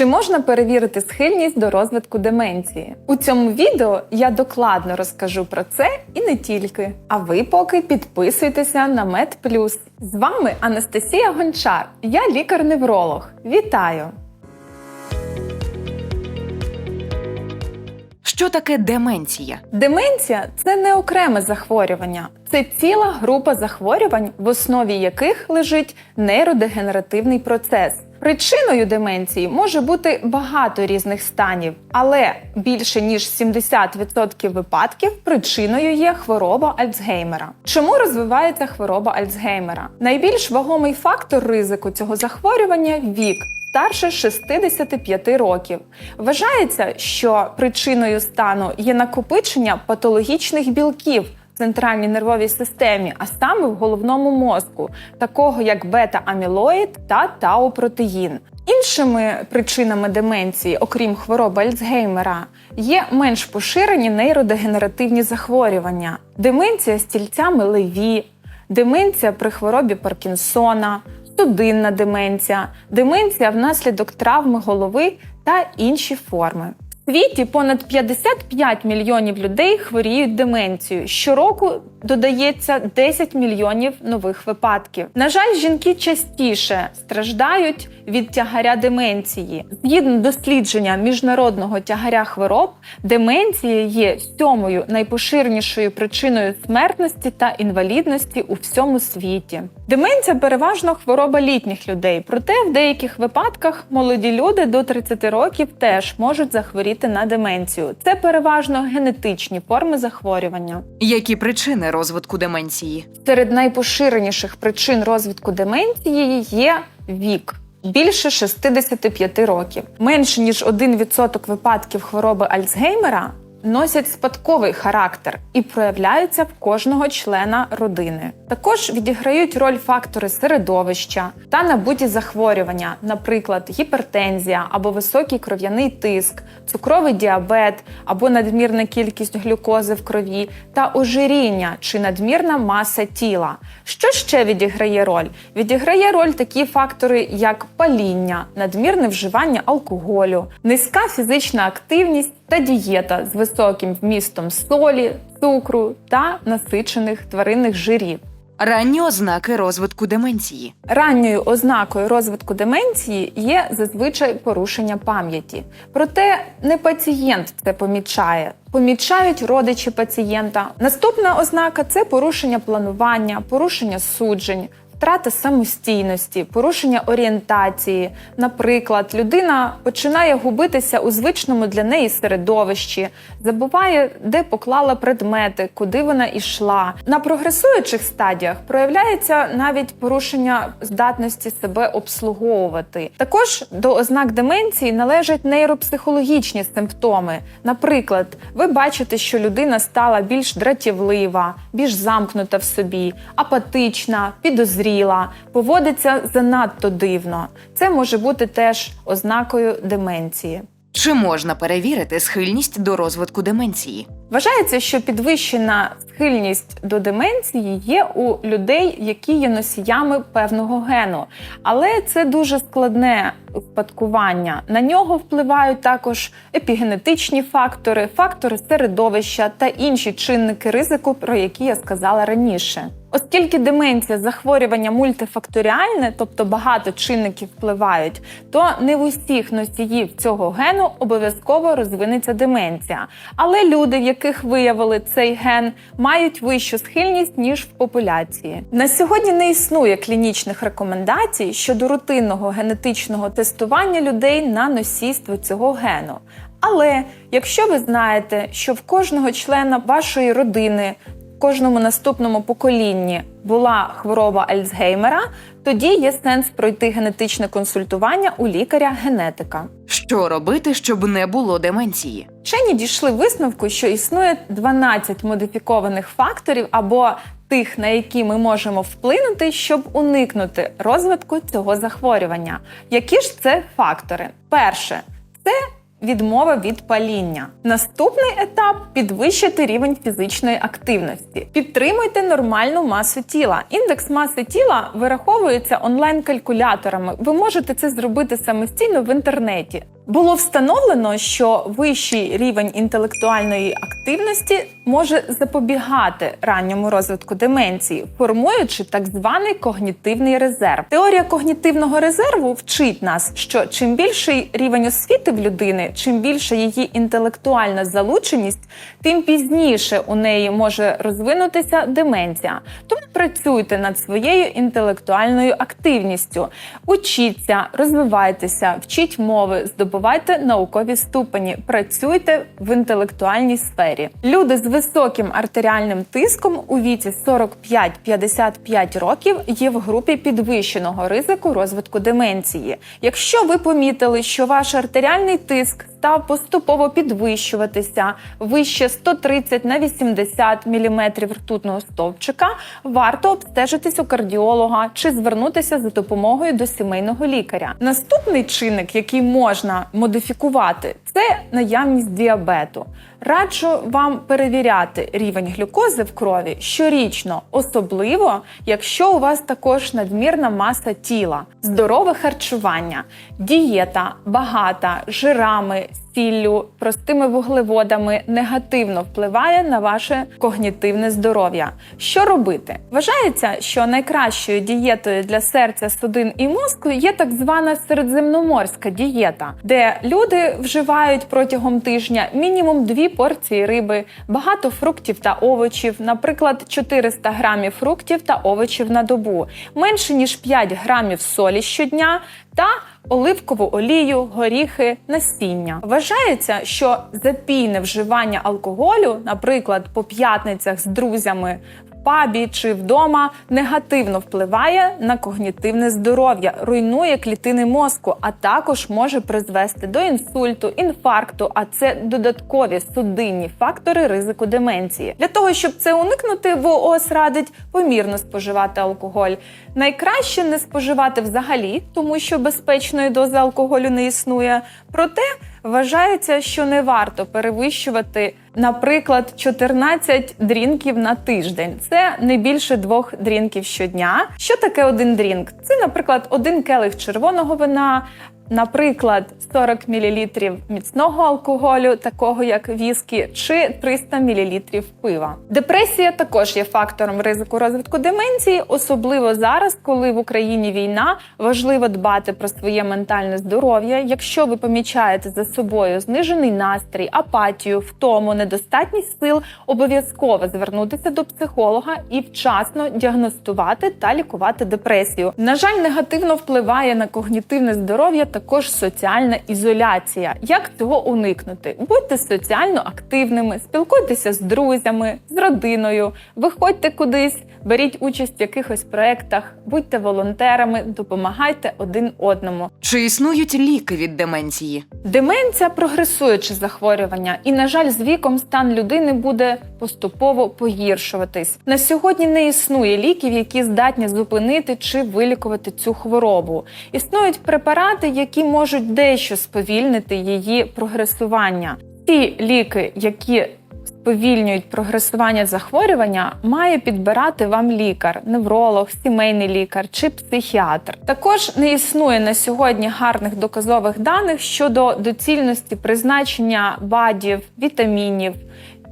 Чи можна перевірити схильність до розвитку деменції? У цьому відео я докладно розкажу про це і не тільки. А ви поки підписуйтеся на MedPlus. З вами Анастасія Гончар, я лікар-невролог. Вітаю! Що таке деменція? Деменція це не окреме захворювання, це ціла група захворювань, в основі яких лежить нейродегенеративний процес. Причиною деменції може бути багато різних станів, але більше ніж 70% випадків причиною є хвороба Альцгеймера. Чому розвивається хвороба Альцгеймера? Найбільш вагомий фактор ризику цього захворювання вік старше 65 років. Вважається, що причиною стану є накопичення патологічних білків центральній нервовій системі, а саме в головному мозку, такого як бета-амілоїд та тау-протеїн. Іншими причинами деменції, окрім хвороби Альцгеймера, є менш поширені нейродегенеративні захворювання, деменція з тільцями леві, деменція при хворобі Паркінсона, судинна деменція, деменція внаслідок травми голови та інші форми. Світі понад 55 мільйонів людей хворіють деменцією. Щороку додається 10 мільйонів нових випадків. На жаль, жінки частіше страждають від тягаря деменції. Згідно дослідження міжнародного тягаря хвороб, деменція є сьомою найпоширенішою причиною смертності та інвалідності у всьому світі. Деменція переважно хвороба літніх людей, проте в деяких випадках молоді люди до 30 років теж можуть захворіти на деменцію. Це переважно генетичні форми захворювання. Які причини розвитку деменції? Серед найпоширеніших причин розвитку деменції є вік. Більше 65 років. Менше ніж 1% випадків хвороби Альцгеймера носять спадковий характер і проявляються в кожного члена родини. Також відіграють роль фактори середовища та набуті захворювання, наприклад, гіпертензія або високий кров'яний тиск, цукровий діабет або надмірна кількість глюкози в крові та ожиріння чи надмірна маса тіла. Що ще відіграє роль? Відіграє роль такі фактори, як паління, надмірне вживання алкоголю, низька фізична активність та дієта з високим вмістом солі, цукру та насичених тваринних жирів. Ранні ознаки розвитку деменції. Ранньою ознакою розвитку деменції є зазвичай порушення пам'яті. Проте не пацієнт це помічає. Помічають родичі пацієнта. Наступна ознака це порушення планування, порушення суджень. Втрата самостійності, порушення орієнтації. Наприклад, людина починає губитися у звичному для неї середовищі, забуває, де поклала предмети, куди вона йшла. На прогресуючих стадіях проявляється навіть порушення здатності себе обслуговувати. Також до ознак деменції належать нейропсихологічні симптоми. Наприклад, ви бачите, що людина стала більш дратівлива, більш замкнута в собі, апатична, підозріла, поводиться занадто дивно. Це може бути теж ознакою деменції. Чи можна перевірити схильність до розвитку деменції? Вважається, що підвищена схильність до деменції є у людей, які є носіями певного гену, але це дуже складне успадкування. На нього впливають також епігенетичні фактори, фактори середовища та інші чинники ризику, про які я сказала раніше. Оскільки деменція захворювання мультифакторіальне, тобто багато чинників впливають, то не в усіх носіїв цього гену обов'язково розвинеться деменція. Але люди, в яких виявили цей ген, мають вищу схильність ніж в популяції. На сьогодні не існує клінічних рекомендацій щодо рутинного генетичного тестування людей на носійство цього гену. Але якщо ви знаєте, що в кожного члена вашої родини кожному наступному поколінні була хвороба Альцгеймера, тоді є сенс пройти генетичне консультування у лікаря-генетика. Що робити, щоб не було деменції? Вчені дійшли висновку, що існує 12 модифікованих факторів або тих, на які ми можемо вплинути, щоб уникнути розвитку цього захворювання. Які ж це фактори? Перше це відмова від паління. Наступний етап підвищити рівень фізичної активності. Підтримуйте нормальну масу тіла. Індекс маси тіла вираховується онлайн-калькуляторами. Ви можете це зробити самостійно в інтернеті. Було встановлено, що вищий рівень інтелектуальної активності може запобігати ранньому розвитку деменції, формуючи так званий когнітивний резерв. Теорія когнітивного резерву вчить нас, що чим більший рівень освіти в людини, чим більша її інтелектуальна залученість, тим пізніше у неї може розвинутися деменція. Тому працюйте над своєю інтелектуальною активністю, учіться, розвивайтеся, вчіть мови, здобувайте наукові ступені, працюйте в інтелектуальній сфері. Люди з високим артеріальним тиском у віці 45-55 років є в групі підвищеного ризику розвитку деменції. Якщо ви помітили, що ваш артеріальний тиск став поступово підвищуватися вище 130 на 80 мм ртутного стовпчика, варто обстежитись у кардіолога чи звернутися за допомогою до сімейного лікаря. Наступний чинник, який можна модифікувати, це наявність діабету. Раджу вам перевіряти рівень глюкози в крові щорічно, особливо якщо у вас також надмірна маса тіла, здорове харчування, дієта багата жирами, сіллю, простими вуглеводами негативно впливає на ваше когнітивне здоров'я. Що робити? Вважається, що найкращою дієтою для серця, судин і мозку є так звана середземноморська дієта, де люди вживають протягом тижня мінімум дві порції риби, багато фруктів та овочів, наприклад, 400 грамів фруктів та овочів на добу, менше ніж 5 грамів солі щодня та оливкову олію, горіхи, насіння. Вважається, що запійне вживання алкоголю, наприклад, по п'ятницях з друзями. Пабі чи вдома негативно впливає на когнітивне здоров'я, руйнує клітини мозку, а також може призвести до інсульту, інфаркту. А це додаткові судинні фактори ризику деменції. Для того щоб це уникнути, ВООЗ радить помірно споживати алкоголь. Найкраще не споживати взагалі, тому що безпечної дози алкоголю не існує. Проте вважається, що не варто перевищувати, наприклад, 14 дрінків на тиждень. Це не більше двох дрінків щодня. Що таке один дрінк? Це, наприклад, один келих червоного вина. Наприклад, 40 мл міцного алкоголю, такого як віскі, чи 300 мл пива. Депресія також є фактором ризику розвитку деменції, особливо зараз, коли в Україні війна, важливо дбати про своє ментальне здоров'я. Якщо ви помічаєте за собою знижений настрій, апатію, втому, недостатність сил, обов'язково звернутися до психолога і вчасно діагностувати та лікувати депресію. На жаль, негативно впливає на когнітивне здоров'я також соціальна ізоляція. Як цього уникнути? Будьте соціально активними, спілкуйтеся з друзями, з родиною, виходьте кудись, беріть участь в якихось проєктах, будьте волонтерами, допомагайте один одному. Чи існують ліки від деменції? Деменція прогресуюче захворювання, і, на жаль, з віком стан людини буде поступово погіршуватись. На сьогодні не існує ліків, які здатні зупинити чи вилікувати цю хворобу. Існують препарати, які можуть дещо сповільнити її прогресування. Ті ліки, які сповільнюють прогресування захворювання, має підбирати вам лікар, невролог, сімейний лікар чи психіатр. Також не існує на сьогодні гарних доказових даних щодо доцільності призначення БАДів, вітамінів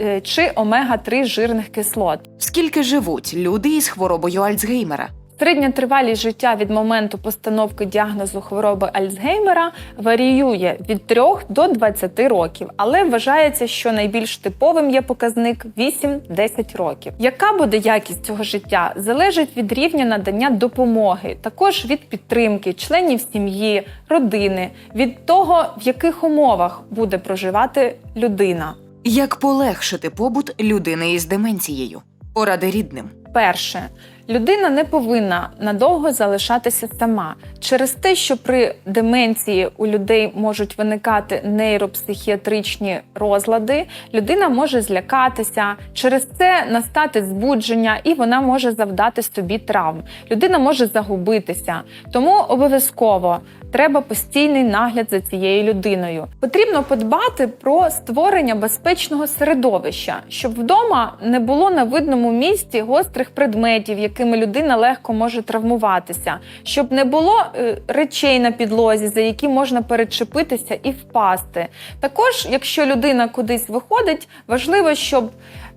е, чи омега-3 жирних кислот. Скільки живуть люди із хворобою Альцгеймера? Середня тривалість життя від моменту постановки діагнозу хвороби Альцгеймера варіює від 3 до 20 років, але вважається, що найбільш типовим є показник 8-10 років. Яка буде якість цього життя, залежить від рівня надання допомоги, також від підтримки членів сім'ї, родини, від того, в яких умовах буде проживати людина. Як полегшити побут людини із деменцією? Поради рідним. Перше, людина не повинна надовго залишатися сама через те, що при деменції у людей можуть виникати нейропсихіатричні розлади. Людина може злякатися, через це настати збудження, і вона може завдати собі травм. Людина може загубитися. Тому обов'язково треба постійний нагляд за цією людиною. Потрібно подбати про створення безпечного середовища, щоб вдома не було на видному місці гострих предметів, якими людина легко може травмуватися, щоб не було е, речей на підлозі, за які можна перечепитися і впасти. Також, якщо людина кудись виходить, важливо, щоб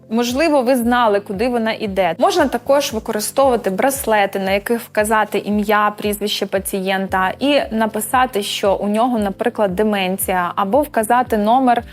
Можливо, ви знали, куди вона йде. Можна також використовувати браслети, на яких вказати ім'я, прізвище пацієнта, і написати, що у нього, наприклад, деменція, або вказати номер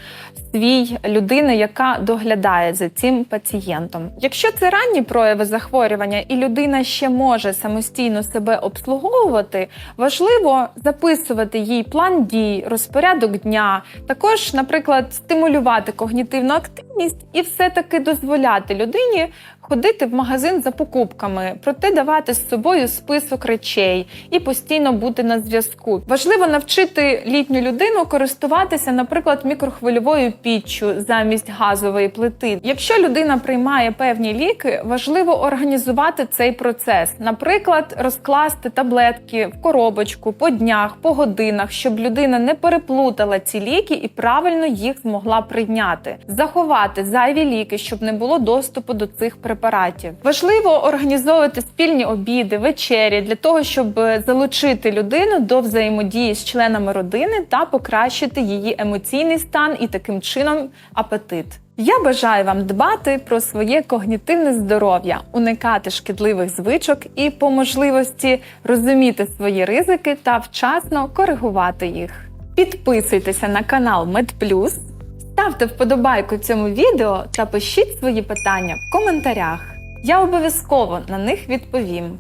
свій людини, яка доглядає за цим пацієнтом. Якщо це ранні прояви захворювання і людина ще може самостійно себе обслуговувати, важливо записувати їй план дій, розпорядок дня, також, наприклад, стимулювати когнітивну активність і все-таки дозволяти людині ходити в магазин за покупками, проте давати з собою список речей і постійно бути на зв'язку. Важливо навчити літню людину користуватися, наприклад, мікрохвильовою піччю замість газової плити. Якщо людина приймає певні ліки, важливо організувати цей процес, наприклад, розкласти таблетки в коробочку по днях, по годинах, щоб людина не переплутала ці ліки і правильно їх змогла прийняти, заховати зайві ліки, щоб не було доступу до цих препаратів. Важливо організовувати спільні обіди, вечері для того, щоб залучити людину до взаємодії з членами родини та покращити її емоційний стан і таким чином апетит. Я бажаю вам дбати про своє когнітивне здоров'я, уникати шкідливих звичок і по можливості розуміти свої ризики та вчасно коригувати їх. Підписуйтеся на канал MedPlus, ставте вподобайку цьому відео та пишіть свої питання в коментарях. Я обов'язково на них відповім.